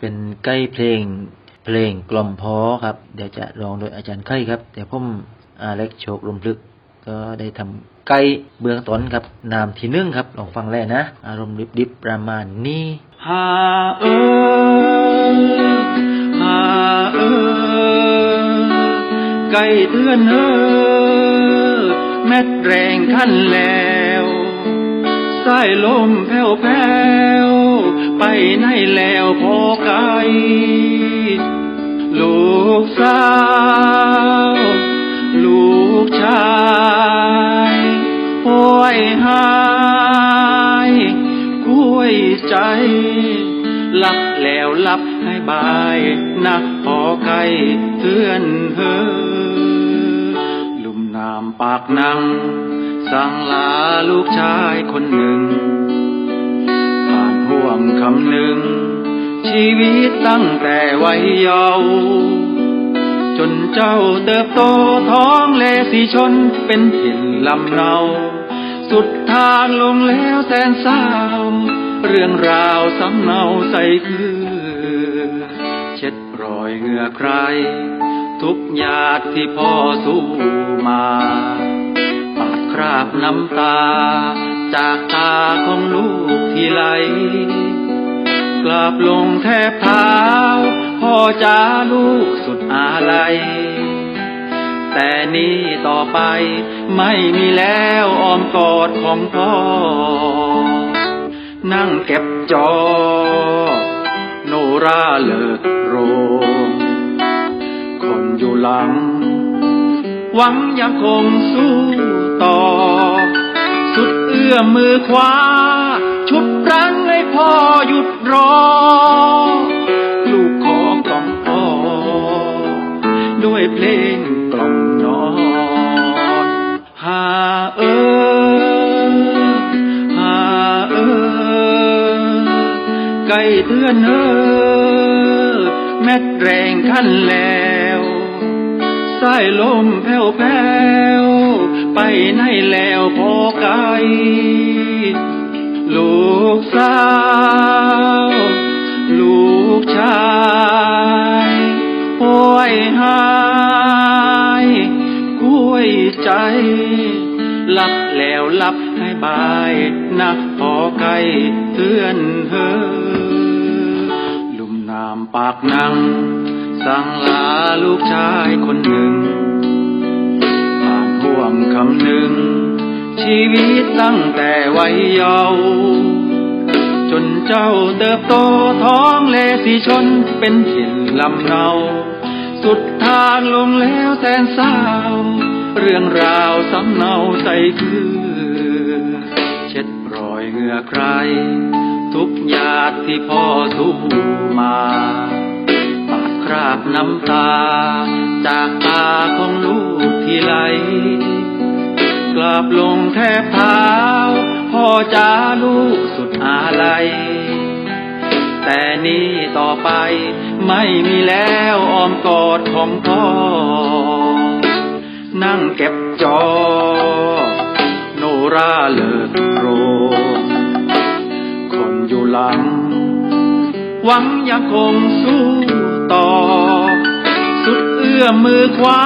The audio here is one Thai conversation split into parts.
เป็นใกล้เพลงเพลงกล่อมพอครับ เดี๋ยวจะร้องโดยอาจารย์ไข่ครับเดี๋ยวผมอาเล็กโชคลมพลึกก็ได้ทำไกลเบื้องต้นครับนามที่นึ่งครับลองฟังแรกนะ อารมณ์ดิบประมาณนี้หาเออหาเออไก่เตือนเออแม็ดแรงขั้นแล้วสายลมแผ่วแผ่วไปไหนแล้วพอก กสาวลูกชายโอ้ยหายกุ้ยใจหลับแล้วหลับให้บายนักพอไก่เทือนเฮอลุ่มน้ำปากนัง สั่งลาลูกชายคนหนึ่ง ผ่านห่วงคำหนึ่งชีวิตตั้งแต่วัยเยาว์ จนเจ้าเติบโตท้องเลสีชนเป็นถิ่นลำเนา สุดทางลงแล้วแสนเศร้า เรื่องราวสำเนาใส่คือเช็ดรอยเหงื่อใคร ทุกหยาดที่พ่อสู้มาปาดคราบน้ำตา จากตาของลูกที่ไหลกราบลงแทบเท้า พ่อจ้าลูกสุดอาลัย แต่นี่ต่อไปไม่มีแล้วอ้อมกอดของพ่อ นั่งเก็บจอ โนราเลิกโรงคนอยู่หลัง หวังยังคงสู้ต่อ สุดเอื้อมมือขวาชุดรั้งให้พ่อหยุดรอ ไก่เตือนเออแม็ดแรงขั้นแล้วสายลมแผ่วแผ่วไปไหนแล้วพอไกลลูกสาว แล้วลับให้บายนักพอไกลเตือนเฮอลุ่มน้ำปากนัง สั่งลาลูกชายคนหนึ่งผ่านห่วงคำหนึ่ง ชีวิตตั้งแต่วัยเยาว์จนเจ้าเติบโตท้องเลสีชนเป็นถิ่นลำเนา สุดทางลงแล้วแสนเศร้า เรื่องราวสำเนาใส่คือเช็ดรอยเหงื่อใคร ทุกหยาดที่พ่อสู้มาปาดคราบน้ำตา จากตาของลูกที่ไหลกราบลงแทบเท้า พ่อจ้าลูกสุดอาลัยแต่นี่ต่อไปไม่มีแล้วอ้อมกอดของพ่อ นั่งเก็บจอ โนราเลิกโร คนอยู่หลัง หวังยังคงสู้ต่อ สุดเอื้อมมือขวา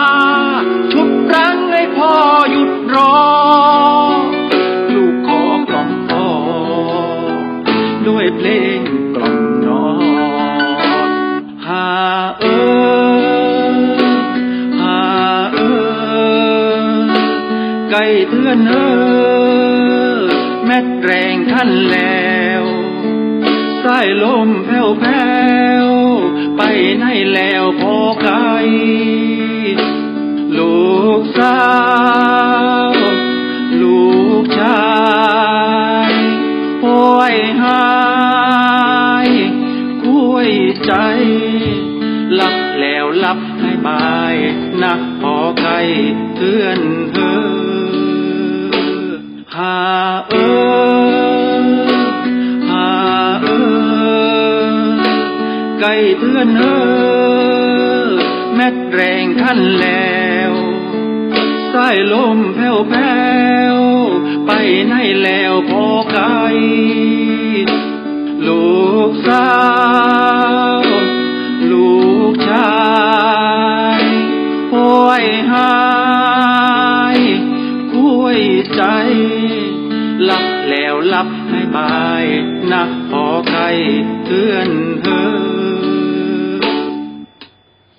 ชุดรั้งให้พ่อหยุดรอ ลูกขอกล่อมพ่อ ด้วยเพลงกล่อม ไก่เตือนเออแม็ดแรงขั้นแล้วสายลมแผ่วแผ่วไปไหนแล้วพอไกล ลูกสาวลูกชายโอยหายกุ้ยใจหลับแล้วหลับให้บายนักพอไกลเตือนเฮอ ไก่เทือนเออแม่แรงท่านแล้วสายลมแผ่วแผ่วไปในแล้วพอไก่ลูกสาวลูกชายห้อยหายกุ้ยใจหลับแล้วหลับให้บายนะพอไก่เตือนเธอ